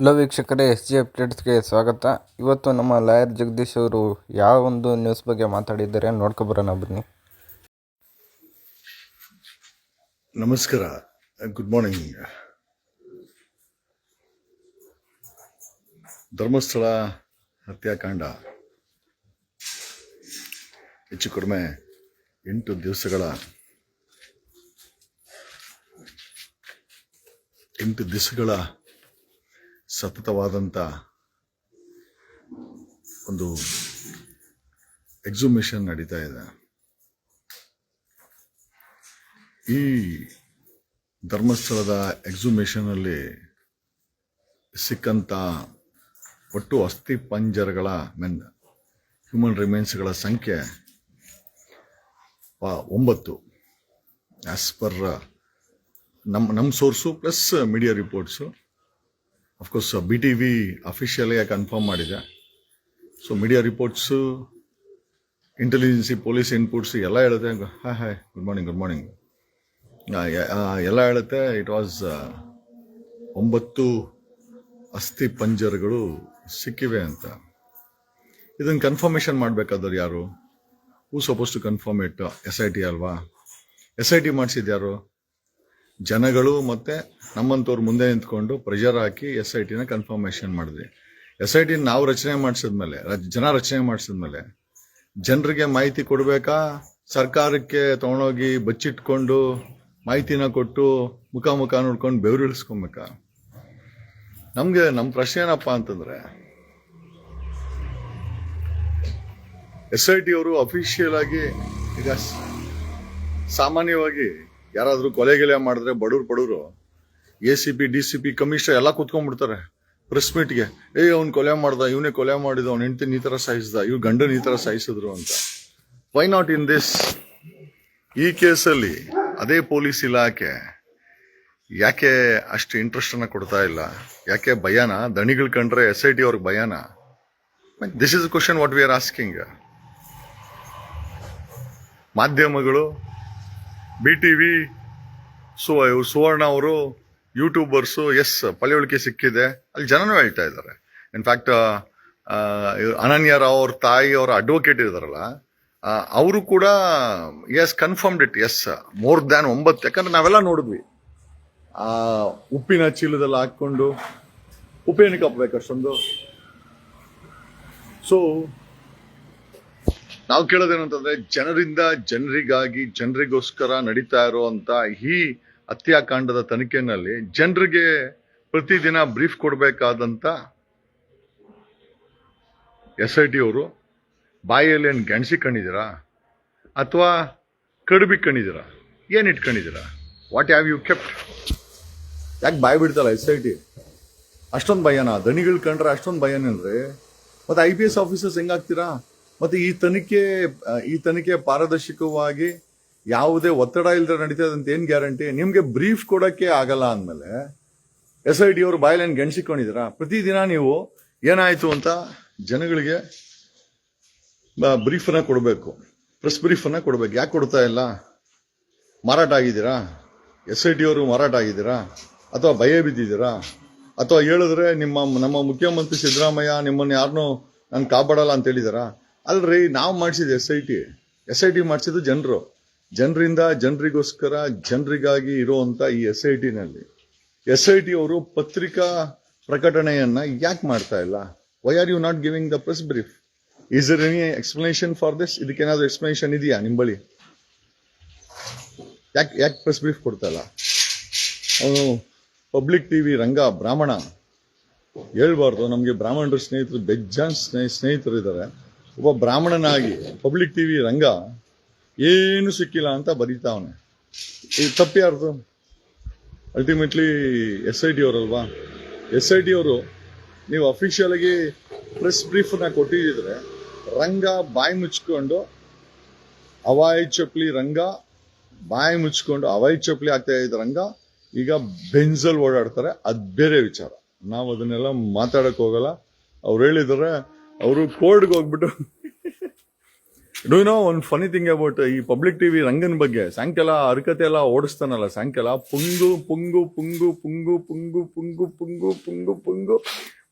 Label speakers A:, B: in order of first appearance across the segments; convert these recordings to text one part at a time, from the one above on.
A: Hello ವೀಕ್ಷಕರೇ, S G ಅಪ್ಡೇಟ್ಸ್ಗೆ ಸ್ವಾಗತ. ಇವತ್ತು ನಮ್ಮ ಲಾಯರ್ ಜಗದೀಶ್ ಅವರು ಯಾವ ಒಂದು ನ್ಯೂಸ್ ಬಗ್ಗೆ ಮಾತಾಡಿದ್ದಾರೆ ನೋಡ್ಕೊಬರೋಣ ಬನ್ನಿ.
B: ನಮಸ್ಕಾರ, ಗುಡ್ ಮಾರ್ನಿಂಗ್. ಧರ್ಮಸ್ಥಳ ಹತ್ಯಾಕಾಂಡ ಹೆಚ್ಚು ಕಡಿಮೆ ಎಂಟು ದಿವಸಗಳ ಎಂಟು ದಿವಸಗಳ ಸತತವಾದಂಥ ಒಂದು ಎಕ್ಸಿಬಿಷನ್ ನಡೀತಾ ಇದೆ. ಈ ಧರ್ಮಸ್ಥಳದ ಎಕ್ಸಿಬಿಷನ್ ಅಲ್ಲಿ ಸಿಕ್ಕಂತ ಒಟ್ಟು ಅಸ್ಥಿ ಪಂಜರಗಳ ಮೆನ್ ಹ್ಯೂಮನ್ ರಿಮೈನ್ಸ್ಗಳ ಸಂಖ್ಯೆ ಒಂಬತ್ತು. ಆಸ್ ಪರ್ ನಮ್ಮ ನಮ್ಮ source plus media reports of course B T V officially confirm ಮಾಡಿದೆ. So media reports intelligence police inputs ಎಲ್ಲ ಹೇಳುತ್ತೆ. Hi hi good morning good morning ಎಲ್ಲ ಹೇಳುತ್ತೆ. ಇಟ್ ವಾಸ್ ಒಂಬತ್ತು ಅಸ್ಥಿ ಪಂಜರ್ಗಳು ಸಿಕ್ಕಿವೆ ಅಂತ. ಇದನ್ನು ಕನ್ಫರ್ಮೇಷನ್ ಮಾಡಬೇಕಾದ್ರೆ ಯಾರು? Who supposed to confirm it S I T ಅಲ್ವಾ? ಎಸ್ ಐ ಟಿ ಮಾಡಿಸಿದ ಯಾರು? ಜನಗಳು ಮತ್ತೆ ನಮ್ಮಂಥವ್ರು ಮುಂದೆ ನಿಂತ್ಕೊಂಡು ಪ್ರೆಷರ್ ಹಾಕಿ ಎಸ್ ಐ ಟಿನ ಕನ್ಫರ್ಮೇಷನ್ ಮಾಡಿದ್ವಿ. ಎಸ್ ಐ ಟಿನ ನಾವು ರಚನೆ ಮಾಡಿಸಿದ್ಮೇಲೆ ಜನ ರಚನೆ ಮಾಡಿಸಿದ್ಮೇಲೆ ಜನರಿಗೆ ಮಾಹಿತಿ ಕೊಡಬೇಕಾ? ಸರ್ಕಾರಕ್ಕೆ ತಗೊಂಡೋಗಿ ಬಚ್ಚಿಟ್ಕೊಂಡು ಮಾಹಿತಿನ ಕೊಟ್ಟು ಮುಖ ಮುಖ ನೋಡ್ಕೊಂಡು ಬೆವರಿಳಿಸ್ಕೊಬೇಕಾ ನಮಗೆ ನಮ್ಮ ಪ್ರಶ್ನೆ ಏನಪ್ಪ ಅಂತಂದ್ರೆ ಎಸ್ ಐ ಟಿ ಅವರು ಅಫಿಷಿಯಲ್ ಆಗಿ ಈಗ ಸಾಮಾನ್ಯವಾಗಿ ಯಾರಾದ್ರೂ ಕೊಲೆ ಗಿಲೆ ಮಾಡಿದ್ರೆ ಬಡವ್ರು ಬಡವರು A C P D C P commissioner ಎಲ್ಲ ಕೂತ್ಕೊಂಡ್ಬಿಡ್ತಾರೆ. ಪ್ರೆಸ್ ಮೀಟ್ಗೆ ಏ, ಅವ್ನು ಕೊಲೆ ಮಾಡ್ದ, ಇವನೇ ಕೊಲೆ ಮಾಡಿದ, ಅವ್ನ ಹೆಂಡತಿ ಈ ತರ ಸಾಯಿಸ್ದ ಇವ್ ಗಂಡನ ಈ ತರ ಸಾಯಿಸಿದ್ರು ಅಂತ. ವೈ ನಾಟ್ ಇನ್ ದಿಸ್ ಈ ಕೇಸಲ್ಲಿ ಅದೇ ಪೊಲೀಸ್ ಇಲಾಖೆ ಯಾಕೆ ಅಷ್ಟು ಇಂಟ್ರೆಸ್ಟ್ ಅನ್ನ ಕೊಡ್ತಾ ಇಲ್ಲ? ಯಾಕೆ ಭಯಾನ? ದಣಿಗಳು ಕಂಡ್ರೆ ಎಸ್ ಐ ಟಿ ಅವ್ರಿಗೆ ಭಯಾನ? This is question what we are asking ಮಾಧ್ಯಮಗಳು ಬಿ ಟಿ ವಿ ಸುವರ್ಣ ಅವರು ಯೂಟ್ಯೂಬರ್ಸು ಎಸ್ ಪಳೆಯುಳಿಕೆ ಸಿಕ್ಕಿದೆ. ಅಲ್ಲಿ ಜನನೂ ಹೇಳ್ತಾ ಇದ್ದಾರೆ. ಇನ್ಫ್ಯಾಕ್ಟ್ ಅನನ್ಯ ರಾವ್ ಅವ್ರ ತಾಯಿ, ಅವರ ಅಡ್ವೊಕೇಟ್ ಇದ್ದಾರಲ್ಲ ಅವರು ಕೂಡ has confirmed it as more than ಒಂಬತ್ತು, ಯಾಕಂದ್ರೆ ನಾವೆಲ್ಲ ನೋಡಿದ್ವಿ. ಆ, ಉಪ್ಪಿನ ಚೀಲದಲ್ಲಿ ಹಾಕ್ಕೊಂಡು ಉಪ್ಪೇನಕ್ಕೆ ಹಾಕ್ಬೇಕು ಅಷ್ಟೊಂದು. ಸೊ ನಾವು ಕೇಳೋದೇನಂತಂದ್ರೆ ಜನರಿಂದ ಜನರಿಗಾಗಿ, ಜನರಿಗೋಸ್ಕರ ನಡೀತಾ ಇರುವಂತ ಈ ಹತ್ಯಾಕಾಂಡದ ತನಿಖೆನಲ್ಲಿ ಜನರಿಗೆ ಪ್ರತಿದಿನ ಬ್ರೀಫ್ ಕೊಡಬೇಕಾದಂತ ಎಸ್ ಐ ಟಿ ಅವರು, ಬಾಯಲ್ಲಿ ಏನು ಗೆಣಸಿ ಕಂಡಿದ್ದೀರಾ ಅಥವಾ ಕಡುಬಿ ಕಣಿದಿರಾ ಏನು ಇಟ್ಕೊಂಡಿದ್ದೀರಾ ವಾಟ್ ಹ್ಯಾವ್ ಯು ಕೆಪ್ಟ್ ಯಾಕೆ ಬಾಯಿ ಬಿಡ್ತಲ್ಲ ಎಸ್ ಐ ಟಿ? ಅಷ್ಟೊಂದು ಭಯನಾ? ದಣಿಗಳು ಕಂಡ್ರೆ ಅಷ್ಟೊಂದು ಭಯನೇನ್ರಿ ಮತ್ತೆ ಐ ಪಿ ಎಸ್ ಆಫೀಸರ್ಸ್ ಹೆಂಗಾಗ್ತೀರಾ ಮತ್ತೆ ಈ ತನಿಖೆ ಈ ತನಿಖೆ ಪಾರದರ್ಶಕವಾಗಿ ಯಾವುದೇ ಒತ್ತಡ ಇಲ್ಲದೆ ನಡೀತದೆ ಅಂತ ಏನು ಗ್ಯಾರಂಟಿ? ನಿಮಗೆ ಬ್ರೀಫ್ ಕೊಡೋಕ್ಕೆ ಆಗಲ್ಲ ಅಂದಮೇಲೆ ಎಸ್ ಐ ಡಿ ಅವರು ಬಾಯ್ಲೈನ್ ಗೆಣಸಿಕೊಂಡಿದ್ದೀರಾ? ಪ್ರತಿದಿನ ನೀವು ಏನಾಯಿತು ಅಂತ ಜನಗಳಿಗೆ ಬ್ರೀಫ್ ಅನ್ನ ಕೊಡಬೇಕು. ಪ್ರೆಸ್ ಬ್ರೀಫ್ ಅನ್ನ ಕೊಡಬೇಕು. ಯಾಕೆ ಕೊಡ್ತಾ ಇಲ್ಲ? ಮಾರಾಟ ಆಗಿದ್ದೀರಾ? ಎಸ್ ಐ ಟಿ ಅವರು ಮಾರಾಟ ಆಗಿದ್ದೀರಾ? ಅಥವಾ ಭಯ ಬಿದ್ದಿದ್ದೀರಾ? ಅಥವಾ ಹೇಳಿದ್ರೆ ನಿಮ್ಮ, ನಮ್ಮ ಮುಖ್ಯಮಂತ್ರಿ ಸಿದ್ದರಾಮಯ್ಯ ನಿಮ್ಮನ್ನು ಯಾರನ್ನೂ ನಾನು ಕಾಪಾಡಲ್ಲ ಅಂತ ಹೇಳಿದಾರಾ? ಅಲ್ರಿ, ನಾವು ಮಾಡಿಸಿದ S I T S I T ಮಾಡಿಸಿದ್ದು ಜನರು. ಜನರಿಂದ ಜನರಿಗೋಸ್ಕರ ಜನರಿಗಾಗಿ ಇರುವಂತ ಈ ಎಸ್ ಐ ಟಿನಲ್ಲಿ ಎಸ್ ಐ ಟಿ ಅವರು ಪತ್ರಿಕಾ ಪ್ರಕಟಣೆಯನ್ನ ಯಾಕೆ ಮಾಡ್ತಾ ಇಲ್ಲ? Why are you not giving the press brief is there any explanation for this ಇದಕ್ಕೇನಾದ್ರೂ explanation ಇದೆಯಾ ನಿಮ್ಮ ಬಳಿ? ಯಾಕೆ ಯಾಕೆ ಪ್ರೆಸ್ ಬ್ರೀಫ್ ಕೊಡ್ತಾ ಇಲ್ಲ? ಅವನು ಪಬ್ಲಿಕ್ ಟಿವಿ ರಂಗ ಬ್ರಾಹ್ಮಣ. ಹೇಳ್ಬಾರ್ದು, ನಮಗೆ ಬ್ರಾಹ್ಮಣರು ಸ್ನೇಹಿತರು, ಬೆಜ್ಜಾನ್ ಸ್ನೇಹ ಸ್ನೇಹಿತರು ಇದ್ದಾರೆ ಒಬ್ಬ ಬ್ರಾಹ್ಮಣನಾಗಿ ಪಬ್ಲಿಕ್ ಟಿವಿ ರಂಗ ಏನು ಸಿಕ್ಕಿಲ್ಲ ಅಂತ ಬರೀತಾವನೆ ಇದು ತಪ್ಪು ಯಾರ್ದು? ಅಲ್ಟಿಮೇಟ್ಲಿ ಎಸ್ ಐ ಟಿ ಅವರಲ್ವಾ? ಎಸ್ ಐ ಟಿ ಅವರು, ನೀವು ಅಫಿಷಿಯಲ್ ಆಗಿ ಪ್ರೆಸ್ ಬ್ರೀಫ್ನ ಕೊಟ್ಟಿದ್ರೆ ರಂಗ ಬಾಯಿ ಮುಚ್ಕೊಂಡು ಅವಾಯ್ ಚಪ್ಲಿ ರಂಗ, ಬಾಯಿ ಮುಚ್ಕೊಂಡು ಅವಾಯ್ ಚಪ್ಲಿ ಆಗ್ತಾ ಇದ್ದ ರಂಗ, ಈಗ ಬೆಂಜಲ್ ಓಡಾಡ್ತಾರೆ. ಅದು ಬೇರೆ ವಿಚಾರ. ನಾವು ಅದನ್ನೆಲ್ಲ ಮಾತಾಡಕ್ ಹೋಗಲ್ಲ. ಅವ್ರು ಹೇಳಿದ್ರೆ ಅವರು ಕೋರ್ಟ್ಗೆ ಹೋಗ್ಬಿಟ್ಟು ಡೂ ನೋ ಒಂದು ಫನಿ ಥಿಂಗ್ ಅಬೌಟ್ ಈ ಪಬ್ಲಿಕ್ ಟಿವಿ ರಂಗನ್ ಬಗ್ಗೆ ಸಾಯಂಕಾಲ ಹರಕತೆ ಎಲ್ಲ ಓಡಿಸ್ತಾನಲ್ಲ ಸಾಯಂಕಾಲ ಪುಂಗು ಪುಂಗು ಪುಂಗು ಪುಂಗು ಪುಂಗು ಪುಂಗು ಪುಂಗು ಪುಂಗು ಪುಂಗು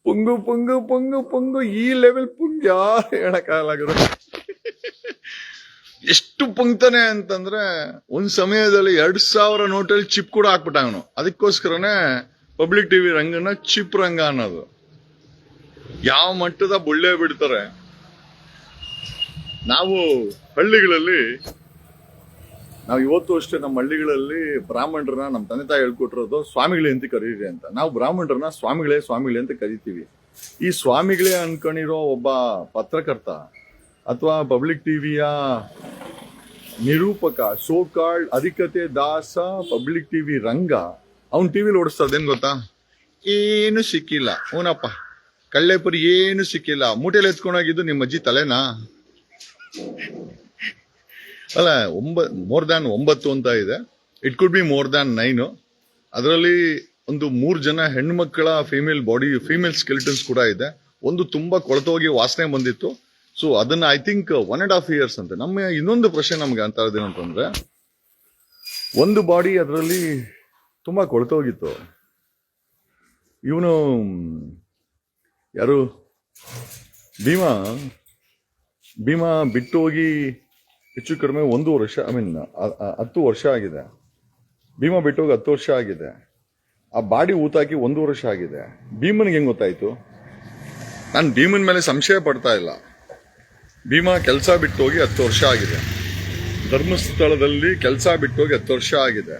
B: ಪುಂಗು ಪುಂಗು ಪುಂಗು ಪುಂಗು ಈ ಲೆವೆಲ್ ಪುಂಗ್ ಯಾರು ಹೇಳಕ್ಕಾಗಲ್ಲ ಎಷ್ಟು ಪುಂಕ್ತಾನೆ ಅಂತಂದ್ರೆ ಒಂದ್ ಸಮಯದಲ್ಲಿ ಎರಡ್ ಸಾವಿರ ನೋಟಲ್ಲಿ ಚಿಪ್ ಕೂಡ ಹಾಕ್ಬಿಟ್ಟ ಅವನು ಅದಕ್ಕೋಸ್ಕರನೇ ಪಬ್ಲಿಕ್ ಟಿವಿ ರಂಗನ ಚಿಪ್ ರಂಗ ಅನ್ನೋದು ಯಾವ ಮಟ್ಟದ ಬುಳ್ಳೆ ಬಿಡ್ತಾರೆ? ನಾವು ಹಳ್ಳಿಗಳಲ್ಲಿ, ನಾವು ಇವತ್ತು ಅಷ್ಟೇ ನಮ್ಮ ಹಳ್ಳಿಗಳಲ್ಲಿ ಬ್ರಾಹ್ಮಣರನ್ನ ನಮ್ಮ ತಂದೆ ತಾಯಿ ಹೇಳ್ಕೊಟ್ಟಿರೋದು ಸ್ವಾಮಿಗಳೇ ಅಂತ ಕರೀರಿ ಅಂತ. ನಾವು ಬ್ರಾಹ್ಮಣರನ್ನ ಸ್ವಾಮಿಗಳೇ ಸ್ವಾಮಿಗಳೇ ಅಂತ ಕರಿತೀವಿ. ಈ ಸ್ವಾಮಿಗಳೇ ಅನ್ಕೊಂಡಿರೋ ಒಬ್ಬ ಪತ್ರಕರ್ತ ಅಥವಾ ಪಬ್ಲಿಕ್ ಟಿವಿಯ ನಿರೂಪಕ ಸೋ ಕಾಲ್ಡ್ ಅಧಿಕತೆ ದಾಸ ಪಬ್ಲಿಕ್ ಟಿವಿ ರಂಗ, ಅವ್ನ್ ಟಿವಿಲಿ ಓಡಿಸ್ತದೇನ್ ಗೊತ್ತಾ? ಏನು ಸಿಕ್ಕಿಲ್ಲ. ಹೂನಪ್ಪ. ಕಳ್ಳೆಪುರಿ ಏನು ಸಿಕ್ಕಿಲ್ಲ. ಮೂಟೆಲಿ ಎತ್ಕೊಂಡೋಗಿದ್ದು ನಿಮ್ಮ ಅಜ್ಜಿ ತಲೆನಾ? ಅಲ್ಲ, ಒಂಬ ಮೋರ್ ದ್ಯಾನ್ ಒಂಬತ್ತು ಅಂತ ಇದೆ. It could be more than nine ಅದರಲ್ಲಿ ಒಂದು ಮೂರು ಜನ ಹೆಣ್ಮಕ್ಕಳ ಫಿಮೇಲ್ ಬಾಡಿ ಫಿಮೇಲ್ ಸ್ಕೆಲಿಟನ್ಸ್ ಕೂಡ ಇದೆ. ಒಂದು ತುಂಬಾ ಕೊಳತೋಗಿ ವಾಸನೆ ಬಂದಿತ್ತು. ಸೊ ಅದನ್ನ I think one and half years ಅಂತ. ನಮ್ಮ ಇನ್ನೊಂದು ಪ್ರಶ್ನೆ ನಮ್ಗೆ ಅಂತ ಅಂತಂದ್ರೆ ಒಂದು ಬಾಡಿ ಅದರಲ್ಲಿ ತುಂಬಾ ಕೊಳತೋಗಿತ್ತು ಇವನು ಯಾರು? ಭೀಮಾ? ಭೀಮಾ ಬಿಟ್ಟು ಹೋಗಿ ಹೆಚ್ಚು ಕಡಿಮೆ ಒಂದು ವರ್ಷ ಐ ಮೀನ್ ಹತ್ತು ವರ್ಷ ಆಗಿದೆ. ಭೀಮಾ ಬಿಟ್ಟು ಹೋಗಿ ಹತ್ತು ವರ್ಷ ಆಗಿದೆ. ಆ ಬಾಡಿ ಊತಾಕಿ ಒಂದು ವರ್ಷ ಆಗಿದೆ. ಭೀಮನ್ಗೆ ಹೆಂಗೆ ಗೊತ್ತಾಯಿತು? ನಾನು ಭೀಮನ ಮೇಲೆ ಸಂಶಯ ಪಡ್ತಾ ಇಲ್ಲ. ಭೀಮಾ ಕೆಲಸ ಬಿಟ್ಟು ಹೋಗಿ ಹತ್ತು ವರ್ಷ ಆಗಿದೆ. ಧರ್ಮಸ್ಥಳದಲ್ಲಿ ಕೆಲಸ ಬಿಟ್ಟು ಹೋಗಿ ಹತ್ತು ವರ್ಷ ಆಗಿದೆ.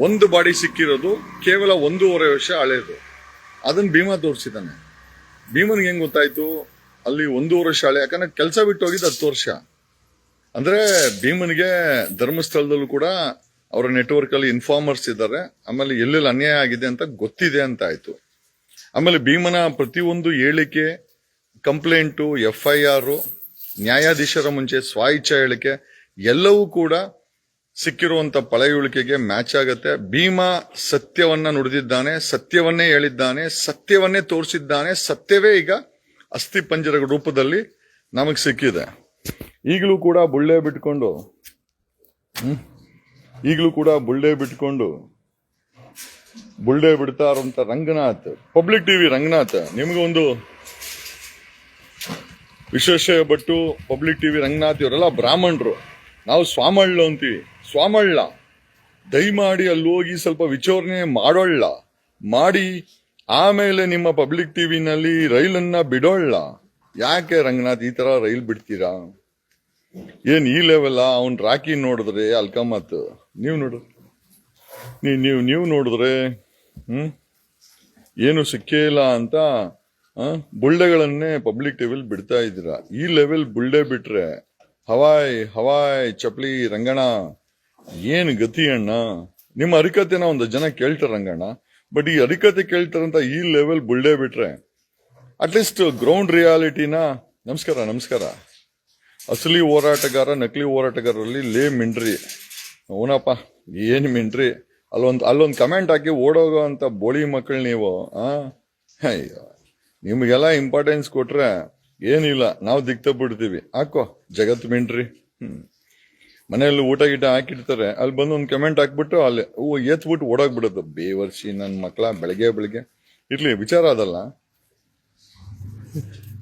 B: ಒಂದು ಬಾಡಿ ಸಿಕ್ಕಿರೋದು ಕೇವಲ ಒಂದೂವರೆ ವರ್ಷ ಹಳೆಯದು ಅದನ್ನ ಭೀಮಾ ತೋರಿಸಿದ್ದಾನೆ. ಭೀಮನ್ಗೆ ಹೆಂಗ್ ಗೊತ್ತಾಯ್ತು? ಅಲ್ಲಿ ಒಂದು ವರ್ಷ ಶಾಲೆ, ಯಾಕಂದ್ರೆ ಕೆಲಸ ಬಿಟ್ಟು ಹೋಗಿದ್ದು ಹತ್ತು ವರ್ಷ. ಅಂದ್ರೆ ಭೀಮನ್ಗೆ ಧರ್ಮಸ್ಥಳದಲ್ಲೂ ಕೂಡ ಅವರ ನೆಟ್ವರ್ಕ್ ಅಲ್ಲಿ ಇನ್ಫಾರ್ಮರ್ಸ್ ಇದ್ದಾರೆ. ಆಮೇಲೆ ಎಲ್ಲೆಲ್ಲಿ ಅನ್ಯಾಯ ಆಗಿದೆ ಅಂತ ಗೊತ್ತಿದೆ ಅಂತ ಆಯ್ತು. ಆಮೇಲೆ ಭೀಮನ ಪ್ರತಿಯೊಂದು ಹೇಳಿಕೆ ಕಂಪ್ಲೇಂಟು ಎಫ್ ಐ ಆರು ನ್ಯಾಯಾಧೀಶರ ಮುಂಚೆ ಸ್ವಾಯಿಚ್ಛ ಹೇಳಿಕೆ, ಎಲ್ಲವೂ ಕೂಡ ಸಿಕ್ಕಿರುವಂತ ಪಳೆಯುಳಿಕೆಗೆ ಮ್ಯಾಚ್ ಆಗತ್ತೆ. ಭೀಮಾ ಸತ್ಯವನ್ನ ನುಡಿದಿದ್ದಾನೆ, ಸತ್ಯವನ್ನೇ ಹೇಳಿದ್ದಾನೆ, ಸತ್ಯವನ್ನೇ ತೋರಿಸಿದ್ದಾನೆ, ಸತ್ಯವೇ ಈಗ ಅಸ್ಥಿ ಪಂಜರ ರೂಪದಲ್ಲಿ ನಮಗೆ ಸಿಕ್ಕಿದೆ. ಈಗಲೂ ಕೂಡ ಬುಳ್ಳೆ ಬಿಟ್ಕೊಂಡು ಈಗಲೂ ಕೂಡ ಬುಳ್ಳೆ ಬಿಟ್ಕೊಂಡು, ಬುಳ್ಳೆ ಬಿಡ್ತಾ ಇರುವಂತ ರಂಗನಾಥ್, ಪಬ್ಲಿಕ್ ಟಿವಿ ರಂಗನಾಥ್ ನಿಮ್ಗೊಂದು ವಿಶೇಷ, ಭಟ್ಟು, ಪಬ್ಲಿಕ್ ಟಿವಿ ರಂಗನಾಥ್ ಇವರೆಲ್ಲ ಬ್ರಾಹ್ಮಣರು. ನಾವು ಸ್ವಾಮಳ್ಳು ಅಂತೀವಿ. ಸ್ವಾಮಳ್ಳ ದಯಮಾಡಿ ಅಲ್ಲಿ ಹೋಗಿ ಸ್ವಲ್ಪ ವಿಚಾರಣೆ ಮಾಡೋಳ್ಳ, ಮಾಡಿ ಆಮೇಲೆ ನಿಮ್ಮ ಪಬ್ಲಿಕ್ ಟಿವಿನಲ್ಲಿ ರೈಲನ್ನ ಬಿಡೋಳ್ಳ. ಯಾಕೆ ರಂಗನಾಥ್ ಈ ತರ ರೈಲ್ ಬಿಡ್ತೀರಾ? ಏನ್ ಈ ಲೆವೆಲ್ಲ ಅವ್ನ್ ರಾಕಿ ನೋಡಿದ್ರೆ ಅಲ್ಕಮತ್. ನೀವು ನೋಡು. ನೀವ್ ನೀವು ನೋಡಿದ್ರೆ, ಹ್ಮ್? ಏನು ಸಿಕ್ಕೇ ಇಲ್ಲ ಅಂತ ಬುಳ್ಳೆಗಳನ್ನೇ ಪಬ್ಲಿಕ್ ಟಿವಿಲ್ ಬಿಡ್ತಾ ಇದ್ದೀರಾ. ಈ ಲೆವೆಲ್ ಬುಳ್ಳೆ ಬಿಟ್ರೆ, ಹವಾಯ್ ಹವಾಯ್ ಚಪ್ಲಿ ರಂಗಣ್ಣ ಏನ್ ಗತಿ ಅಣ್ಣ? ನಿಮ್ಮ ಹರಿಕತೆನ ಒಂದು ಜನ ಕೇಳ್ತಾರ ರಂಗಣ್ಣ ಬಟ್ ಈ ಹರಿಕತೆ ಕೇಳ್ತಾರಂತ ಈ ಲೆವೆಲ್ ಬುಳ್ಳೆ ಬಿಟ್ರೆ ಅಟ್ಲೀಸ್ಟ್ ಗ್ರೌಂಡ್ ರಿಯಾಲಿಟಿನ ನಮಸ್ಕಾರ ನಮಸ್ಕಾರ. ಅಸಲಿ ಹೋರಾಟಗಾರ, ನಕಲಿ ಹೋರಾಟಗಾರರಲ್ಲಿ ಲೇ ಮಿಂಡ್ರಿ. ಓನಪ್ಪ ಏನು ಮಿಂಡ್ರಿ? ಅಲ್ಲೊಂದು ಅಲ್ಲೊಂದು ಕಮೆಂಟ್ ಹಾಕಿ ಓಡೋಗೋ ಅಂತ ಬೋಳಿ ಮಕ್ಕಳು ನೀವು ನಿಮಗೆಲ್ಲ ಇಂಪಾರ್ಟೆನ್ಸ್ ಕೊಟ್ರೆ ಏನಿಲ್ಲ, ನಾವು ದಿಕ್ತ ಬಿಡ್ತೀವಿ ಹಾಕೋ, ಜಗತ್ ಮಿಂಡ್ರಿ. ಹ್ಮ್. ಮನೆಯಲ್ಲಿ ಊಟ ಗೀಟ ಹಾಕಿರ್ತಾರೆ ಅಲ್ಲಿ ಬಂದು ಒಂದು ಕಮೆಂಟ್ ಹಾಕ್ಬಿಟ್ಟು ಅಲ್ಲಿ, ಓ, ಎತ್ಬಿಟ್ಟು ಓಡೋಗ್ಬಿಡುತ್ತೆ ಬೇವರ್ಸಿ ನನ್ನ ಮಕ್ಕಳ ಬೆಳಗ್ಗೆ ಬೆಳಗ್ಗೆ. ಇರ್ಲಿ, ವಿಚಾರ ಅದಲ್ಲ.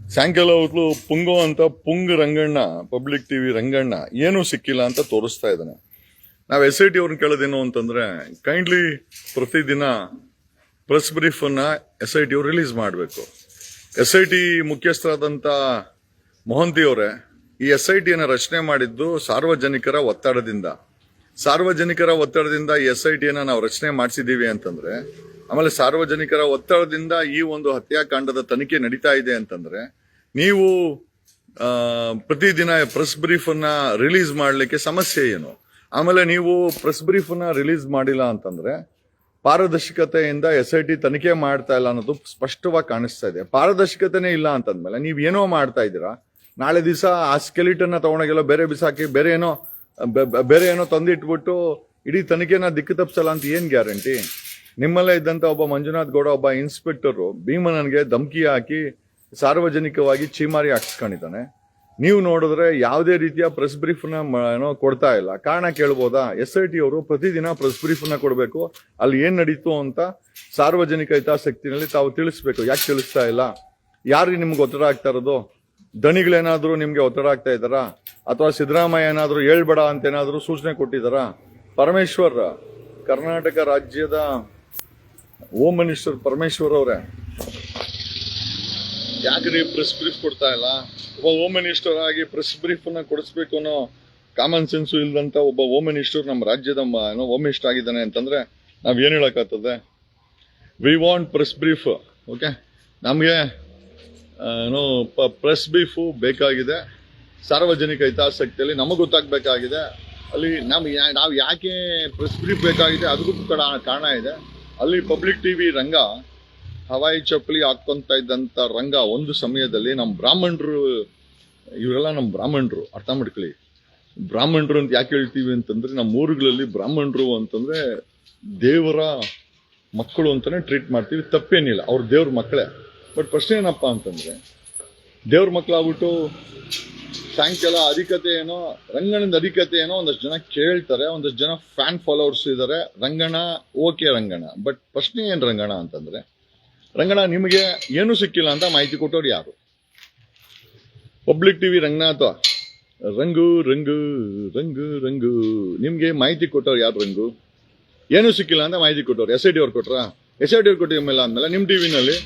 B: ಸಾಯಂಕಾಲ ಹೊತ್ತು ಪುಂಗೋ ಅಂತ ಪುಂಗ್ ರಂಗಣ್ಣ, ಪಬ್ಲಿಕ್ ಟಿವಿ ರಂಗಣ್ಣ, ಏನೂ ಸಿಕ್ಕಿಲ್ಲ ಅಂತ ತೋರಿಸ್ತಾ ಇದ್ದಾನೆ. ನಾವು ಎಸ್ ಐ ಟಿ ಅವ್ರನ್ನ ಕೇಳೋದೇನು ಅಂತಂದ್ರೆ ಕೈಂಡ್ಲಿ ಪ್ರತಿದಿನ ಪ್ರೆಸ್ ಬ್ರೀಫ್ ಅನ್ನ ಎಸ್ ಐ ಟಿ ಅವ್ರು ರಿಲೀಸ್ ಮಾಡಬೇಕು. ಎಸ್ ಐ ಟಿ ಮುಖ್ಯಸ್ಥರಾದಂಥ ಮೊಹಂತಿ ಅವರೇ ಈ ಎಸ್ ಐ ಟಿಯನ್ನು ರಚನೆ ಮಾಡಿದ್ದು ಸಾರ್ವಜನಿಕರ ಒತ್ತಡದಿಂದ. ಸಾರ್ವಜನಿಕರ ಒತ್ತಡದಿಂದ ಎಸ್ ಐ ಟಿಯನ್ನು ನಾವು ರಚನೆ ಮಾಡಿಸಿದ್ದೀವಿ ಅಂತಂದ್ರೆ, ಆಮೇಲೆ ಸಾರ್ವಜನಿಕರ ಒತ್ತಡದಿಂದ ಈ ಒಂದು ಹತ್ಯಾಕಾಂಡದ ತನಿಖೆ ನಡೀತಾ ಇದೆ ಅಂತಂದ್ರೆ, ನೀವು ಪ್ರತಿದಿನ ಪ್ರೆಸ್ ಬ್ರೀಫ್ ರಿಲೀಸ್ ಮಾಡಲಿಕ್ಕೆ ಸಮಸ್ಯೆ ಏನು? ಆಮೇಲೆ ನೀವು ಪ್ರೆಸ್ ಬ್ರೀಫ್ ಅನ್ನ ರಿಲೀಸ್ ಮಾಡಿಲ್ಲ ಅಂತಂದ್ರೆ, ಪಾರದರ್ಶಕತೆಯಿಂದ ಎಸ್ ಐ ಟಿ ತನಿಖೆ ಮಾಡ್ತಾ ಇಲ್ಲ ಅನ್ನೋದು ಸ್ಪಷ್ಟವಾಗಿ ಕಾಣಿಸ್ತಾ ಇದೆ. ಪಾರದರ್ಶಕತೆನೇ ಇಲ್ಲ ಅಂತಂದ್ಮೇಲೆ ನೀವ್ ಏನೋ ಮಾಡ್ತಾ ಇದ್ದೀರಾ? ನಾಳೆ ದಿವಸ ಆ ಸ್ಕೆಲಿಟನ್ನ ತೊಗೊಂಡೋಗಿಲ್ಲ ಬೇರೆ ಬಿಸಾಕಿ, ಬೇರೆ ಏನೋ ಬೇರೆ ಏನೋ ತಂದಿಟ್ಬಿಟ್ಟು ಇಡೀ ತನಿಖೆನ ದಿಕ್ಕು ತಪ್ಪಿಸಲ್ಲ ಅಂತ ಏನು ಗ್ಯಾರಂಟಿ? ನಿಮ್ಮಲ್ಲೇ ಇದ್ದಂಥ ಒಬ್ಬ ಮಂಜುನಾಥ್ ಗೌಡ, ಒಬ್ಬ ಇನ್ಸ್ಪೆಕ್ಟರು ಭೀಮನನ್ಗೆ ಧಮಕಿ ಹಾಕಿ ಸಾರ್ವಜನಿಕವಾಗಿ ಚೀಮಾರಿ ಹಾಕ್ಸ್ಕೊಂಡಿದ್ದಾನೆ. ನೀವು ನೋಡಿದ್ರೆ ಯಾವುದೇ ರೀತಿಯ ಪ್ರೆಸ್ ಬ್ರೀಫ್ನ ಏನೋ ಕೊಡ್ತಾ ಇಲ್ಲ. ಕಾರಣ ಕೇಳ್ಬೋದಾ? ಎಸ್ ಐ ಟಿ ಅವರು ಪ್ರತಿದಿನ ಪ್ರೆಸ್ ಬ್ರೀಫ್ನ ಕೊಡಬೇಕು. ಅಲ್ಲಿ ಏನು ನಡೀತು ಅಂತ ಸಾರ್ವಜನಿಕ ಹಿತಾಸಕ್ತಿನಲ್ಲಿ ತಾವು ತಿಳಿಸ್ಬೇಕು. ಯಾಕೆ ತಿಳಿಸ್ತಾ ಇಲ್ಲ? ಯಾರಿಗೆ ನಿಮ್ಗೆ ಒತ್ತಡ ಆಗ್ತಾ ಇರೋದು? ದಣಿಗಳೇನಾದ್ರೂ ನಿಮಗೆ ಒತ್ತಡ ಆಗ್ತಾ ಇದ್ದಾರಾ? ಅಥವಾ ಸಿದ್ದರಾಮಯ್ಯ ಏನಾದರೂ ಹೇಳ್ಬೇಡ ಅಂತ ಏನಾದರೂ ಸೂಚನೆ ಕೊಟ್ಟಿದ್ದಾರಾ? ಪರಮೇಶ್ವರ್, ಕರ್ನಾಟಕ ರಾಜ್ಯದ ಹೋಮ್ ಮಿನಿಸ್ಟರ್ ಪರಮೇಶ್ವರ್ ಅವರೇ. ಯಾಕ್ರಿ ಪ್ರೆಸ್ ಬ್ರೀಫ್ ಕೊಡ್ತಾ ಇಲ್ಲ? ಒಬ್ಬ ಹೋಮ್ ಮಿನಿಸ್ಟರ್ ಆಗಿ ಪ್ರೆಸ್ ಬ್ರೀಫ್ ಅನ್ನ ಕೊಡಿಸ್ಬೇಕು ಅನ್ನೋ ಕಾಮನ್ ಸೆನ್ಸ್ ಇಲ್ದಂತ ಒಬ್ಬ ಹೋಮ್ ಮಿನಿಸ್ಟರ್ ನಮ್ಮ ರಾಜ್ಯದ ಏನೋ ಹೋಮ್ ಮಿನಿಸ್ಟರ್ ಆಗಿದ್ದಾನೆ ಅಂತಂದ್ರೆ ನಾವ್ ಏನ್ ಹೇಳಕ್ಕಾಗ್ತದೆ we want press brief okay ನಮಗೆ ಏನೋ ಪ್ರೆಸ್ ಬ್ರೀಫು ಬೇಕಾಗಿದೆ. ಸಾರ್ವಜನಿಕ ಹಿತಾಸಕ್ತಿಯಲ್ಲಿ ನಮಗೆ ಗೊತ್ತಾಗಬೇಕಾಗಿದೆ. ಅಲ್ಲಿ ನಮ್ಗೆ ನಾವು ಯಾಕೆ ಪ್ರೆಸ್ ಬ್ರೀಫ್ ಬೇಕಾಗಿದೆ ಅದಕ್ಕೂ ಕಡ- ಕಾರಣ ಇದೆ. ಅಲ್ಲಿ ಪಬ್ಲಿಕ್ ಟಿ ವಿ ರಂಗ, ಹವಾಯಿ ಚಪ್ಪಲಿ ಹಾಕೊಂತ ಇದ್ದಂಥ ರಂಗ ಒಂದು ಸಮಯದಲ್ಲಿ ನಮ್ಮ ಬ್ರಾಹ್ಮಣರು, ಇವರೆಲ್ಲ ನಮ್ಮ ಬ್ರಾಹ್ಮಣರು, ಅರ್ಥ ಮಾಡ್ಕೊಳ್ಳಿ. ಬ್ರಾಹ್ಮಣರು ಅಂತ ಯಾಕೆ ಹೇಳ್ತೀವಿ ಅಂತಂದ್ರೆ ನಮ್ಮ ಊರುಗಳಲ್ಲಿ ಬ್ರಾಹ್ಮಣರು ಅಂತಂದ್ರೆ ದೇವರ ಮಕ್ಕಳು ಅಂತಾನೆ ಟ್ರೀಟ್ ಮಾಡ್ತೀವಿ. ತಪ್ಪೇನಿಲ್ಲ. ಅವ್ರ ದೇವ್ರ ಮಕ್ಕಳೇ. ಬಟ್ ಪ್ರಶ್ನೆ ಏನಪ್ಪ ಅಂತಂದ್ರೆ, ದೇವ್ರ ಮಕ್ಕಳಾಗ್ಬಿಟ್ಟು ಸಾಯಂಕಾಲ ಅಧಿಕತೆ ಏನೋ, ರಂಗಣದ ಅಧಿಕತೆ ಏನೋ ಒಂದಷ್ಟು ಜನ ಕೇಳ್ತಾರೆ, ಒಂದಷ್ಟು ಜನ ಫ್ಯಾನ್ ಫಾಲೋವರ್ಸ್ ಇದ್ದಾರೆ ರಂಗಣ ಓಕೆ ರಂಗಣ. ಬಟ್ ಪ್ರಶ್ನೆ ಏನು ರಂಗಣ ಅಂತಂದ್ರೆ, ರಂಗಣ ನಿಮಗೆ ಏನು ಸಿಕ್ಕಿಲ್ಲ ಅಂತ ಮಾಹಿತಿ ಕೊಟ್ಟವ್ರು ಯಾರು? ಪಬ್ಲಿಕ್ ಟಿವಿ ರಂಗನಾಥ ರಂಗು ರಂಗು ರಂಗು ರಂಗು. ನಿಮಗೆ ಮಾಹಿತಿ ಕೊಟ್ಟವ್ರು ಯಾರು ರಂಗು? ಏನು ಸಿಕ್ಕಿಲ್ಲ ಅಂತ ಮಾಹಿತಿ ಕೊಟ್ಟವ್ರು? ಎಸ್ ಐ ಡಿ ಅವ್ರು ಕೊಟ್ರಾ? ಎಸ್ ಐ ಡಿ ಅವ್ರು ಕೊಟ್ಟಿದ ಮೇಲೆ ನಿಮ್ಮ ಟಿ ಟಿವಿನಲ್ಲಿ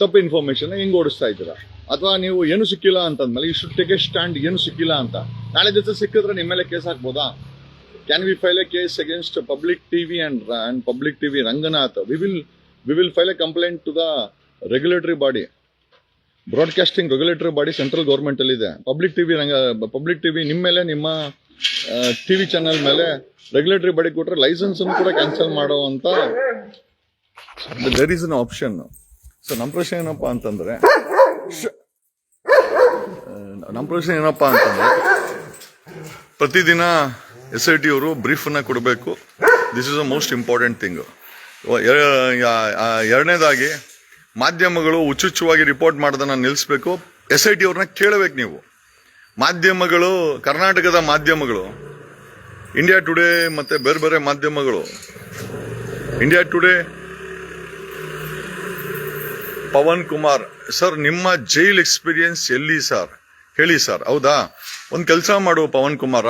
B: ತಪ್ಪು ಇನ್ಫಾರ್ಮೇಶನ್ ಹೆಂಗ್ ಓಡಿಸ್ತಾ ಇದ್ದೀರಾ? ಅಥವಾ ನೀವು ಏನು ಸಿಕ್ಕಿಲ್ಲ ಅಂತಂದ್ಮೇಲೆ ಈ ಶುಡ್ ಟೇಕ್ ಎ ಸ್ಟ್ಯಾಂಡ್ ಏನು ಸಿಕ್ಕಿಲ್ಲ ಅಂತ. ನಾಳೆ ದಿವಸ ಸಿಕ್ಕಿದ್ರೆ ನಿಮ್ಮ ಮೇಲೆ case ಹಾಕ್ಬೋದಾ? Can we file a case against public TV and and public TV Ranganath? We will we will file a complaint to the regulatory body broadcasting regulatory body central government ಅಲ್ಲಿ ಇದೆ. Public TV Ranga public TV ನಿಮ್ಮ ಮೇಲೆ, ನಿಮ್ಮ TV channel ಮೇಲೆ regulatory body ಕೊಟ್ಟರೆ licence ಕೂಡ cancel ಮಾಡೋ ಅಂತ. There is an option so ನಮ್ಮ ಪ್ರಶ್ನೆ ಏನಪ್ಪ ಅಂತಂದ್ರೆ ನಮ್ಮ ಪ್ರಶ್ನೆ ಏನಪ್ಪ ಅಂತಂದ್ರೆ, ಪ್ರತಿದಿನ ಎಸ್ ಐ ಟಿ ಅವರು ಬ್ರೀಫನ್ನ ಕೊಡಬೇಕು. This is a most important thing ಎರಡನೇದಾಗಿ, ಮಾಧ್ಯಮಗಳು ಹುಚ್ಚುಚ್ಚುವಾಗಿ ರಿಪೋರ್ಟ್ ಮಾಡೋದನ್ನು ನಿಲ್ಲಿಸಬೇಕು ಎಸ್ ಐ ಟಿ ಅವ್ರನ್ನ ಕೇಳಬೇಕು ನೀವು. ಮಾಧ್ಯಮಗಳು, ಕರ್ನಾಟಕದ ಮಾಧ್ಯಮಗಳು ಇಂಡಿಯಾ ಟುಡೇ ಮತ್ತೆ ಬೇರೆ ಬೇರೆ ಮಾಧ್ಯಮಗಳು India Today Pavan Kumar, sir, ನಿಮ್ಮ ಜೈಲ್ ಎಕ್ಸ್ಪೀರಿಯನ್ಸ್ ಎಲ್ಲಿ ಸರ್? ಹೇಳಿ ಸರ್. ಹೌದಾ? ಒಂದು ಕೆಲಸ ಮಾಡು ಪವನ್ ಕುಮಾರ.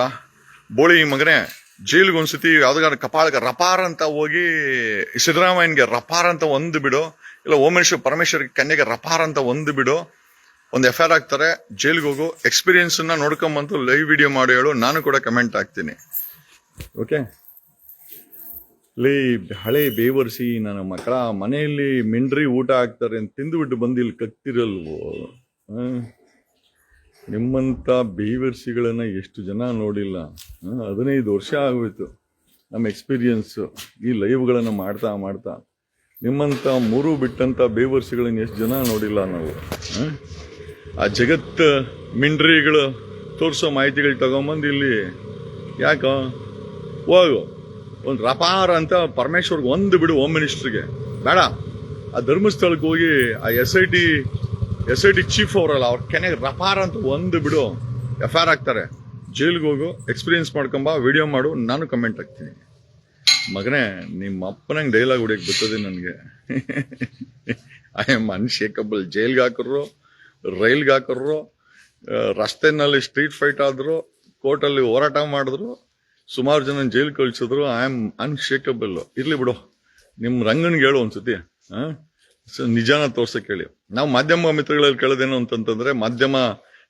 B: ಬೋಳಿ ಮಗನೇ, ಜೈಲ್ಗೆ ಒಂದ್ಸತಿ ಯಾವ್ದಾರ ಕಪಾಳಕ್ಕೆ ರಪಾರ್ ಅಂತ ಹೋಗಿ, ಸಿದ್ದರಾಮಯ್ಯನ್ಗೆ ರಪಾರ್ ಅಂತ ಒಂದು ಬಿಡು. ಇಲ್ಲ, ಓಮೇಶ್ವರ್ ಪರಮೇಶ್ವರ್ ಕನ್ಯೆಗೆ ರಪಾರ್ ಅಂತ ಒಂದು ಬಿಡು. ಒಂದು ಎಫ್ ಐ ಆರ್ ಹಾಕ್ತಾರೆ, ಜೈಲ್ಗೆ ಹೋಗು. ಎಕ್ಸ್ಪೀರಿಯನ್ಸ್ನ ನೋಡ್ಕೊಂಬಂತು ಲೈವ್ ವಿಡಿಯೋ ಮಾಡಿ ಹೇಳು. ನಾನು ಕೂಡ ಕಮೆಂಟ್ ಹಾಕ್ತೀನಿ. ಓಕೆ? ಲೇ, ಹಳೆ ಬೇವರ್ಸಿ, ನನ್ನ ಮಕ್ಕಳ ಮನೆಯಲ್ಲಿ ಮಿಂಡ್ರಿ ಊಟ ಹಾಕ್ತಾರೆ ಅಂತ ತಿಂದುಬಿಟ್ಟು ಬಂದು ಇಲ್ಲಿ ಕಕ್ತಿರಲ್ವೋ ನಿಮ್ಮಂಥ ಬೇವರ್ಸಿಗಳನ್ನ ಎಷ್ಟು ಜನ ನೋಡಿಲ್ಲ? ಹದಿನೈದು ವರ್ಷ ಆಗೋಯ್ತು ನಮ್ಮ ಎಕ್ಸ್ಪೀರಿಯನ್ಸು, ಈ ಲೈವ್ಗಳನ್ನು ಮಾಡ್ತಾ ಮಾಡ್ತಾ. ನಿಮ್ಮಂಥ ಮೂರು ಬಿಟ್ಟಂಥ ಬೇವರ್ಸಿಗಳನ್ನ ಎಷ್ಟು ಜನ ನೋಡಿಲ್ಲ ನಾವು? ಆ? ಜಗತ್ತು ಜಗತ್ ಮಿಂಡ್ರಿಗಳು ತೋರಿಸೋ ಮಾಹಿತಿಗಳು ತಗೊಂಬಂದು ಇಲ್ಲಿ. ಯಾಕ? ಹೋಗು. ಒಂದು ರಪಾರ ಅಂತ ಪರಮೇಶ್ವರ್ಗೆ ಒಂದು ಬಿಡು ಹೋಮ್ ಮಿನಿಸ್ಟ್ರಿಗೆ ಬೇಡ. ಆ ಧರ್ಮಸ್ಥಳಕ್ಕೆ ಹೋಗಿ ಆ S I T S I T chief ಅವರಲ್ಲ ಅವ್ರ ಕೆನೆಗೆ ರಪಾರ ಅಂತ ಒಂದು ಬಿಡು. ಎಫ್ ಆರ್ ಹಾಕ್ತಾರೆ ಜೈಲ್ಗೆ ಹೋಗು ಎಕ್ಸ್ಪೀರಿಯನ್ಸ್ ಮಾಡ್ಕೊಂಬ ವಿಡಿಯೋ ಮಾಡು ನಾನು ಕಮೆಂಟ್ ಹಾಕ್ತೀನಿ. ಮಗನೇ ನಿಮ್ಮ ಅಪ್ಪನಂಗೆ ಡೈಲಾಗ್ ಹೊಡಿಯೋಕೆ ಬರ್ತದೆ ನನಗೆ. ಐ ಆಮ್ ಅನ್ಶೇಕಬಲ್ ಜೈಲ್ಗೆ ಹಾಕಿದ್ರು ರೈಲ್ಗೆ ಹಾಕಿದ್ರು ಆ, ರಸ್ತೆನಲ್ಲಿ ಸ್ಟ್ರೀಟ್ ಫೈಟ್ ಆದರು ಕೋರ್ಟಲ್ಲಿ ಹೋರಾಟ ಮಾಡಿದ್ರು ಸುಮಾರು ಜನ ಜೈಲ್ ಕಳ್ಸಿದ್ರು. ಐ ಆಮ್ ಅನ್ಶೇಕಬಲ್ ಇರ್ಲಿ ಬಿಡು. ನಿಮ್ಮ ರಂಗನಿಗೆ ಹೇಳು ಒಂದ್ಸತಿ ನಿಜಾನ ತೋರ್ಸಕ್ಕೆ ಹೇಳಿ ನಾವು ಮಾಧ್ಯಮ ಮಿತ್ರಗಳಲ್ಲಿ ಕೇಳೋದೇನು ಅಂತಂತಂದ್ರೆ, ಮಾಧ್ಯಮ